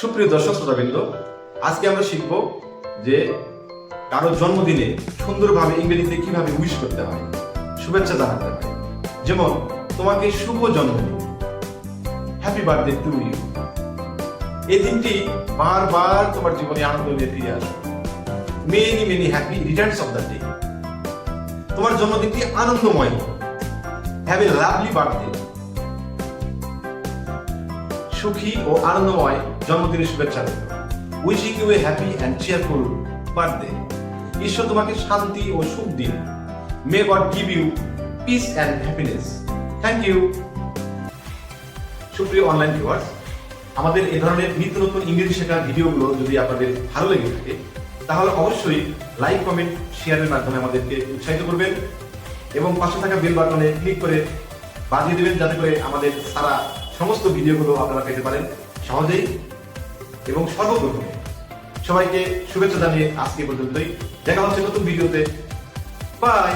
সুপ্রিয় দর্শক, শ্রোতাবৃন্দ, আজকে আমরা শিখব যে কারোর জন্মদিনে সুন্দরভাবে ইংরেজিতে কীভাবে উইশ করতে হয়। শুভেচ্ছা জানাতে হয় যেমন, তোমাকে শুভ জন্মদিন। হ্যাপি বার্থডে টু ইউ এই দিনটি বারবার তোমার জীবনে আনন্দ নিয়ে ফিরে আসবে। Many many happy returns of the day তোমার জন্মদিনটি আনন্দময়। হ্যাভ এ লাভলি বার্থডে সুখী ও আনন্দময় জন্মদিনের শুভেচ্ছা রইল। Wishing you a happy and cheerful birthday ঈশ্বর তোমাকে শান্তি ও সুখ দিন। May God give you peace and happiness thank you সুপ্রিয় অনলাইন ভিউয়ার্স আমাদের এ ধরনের নিত্য নতুন ইংরেজি শেখার ভিডিওগুলো যদি আপনাদের ভালো লেগে থাকে, তাহলে অবশ্যই লাইক কমেন্ট শেয়ারের মাধ্যমে আমাদেরকে উৎসাহিত করবেন এবং পাশে থাকা বেল বাটনে ক্লিক করে বাজিয়ে দেবেন যাতে করে আমাদের সারা সমস্ত ভিডিওগুলো আপনারা পেতে পারেন সহজেই এবং সর্বপ্রথমে। সবাইকে শুভেচ্ছা জানিয়ে আজকে পর্যন্তই। দেখা হচ্ছে নতুন ভিডিওতে। বাই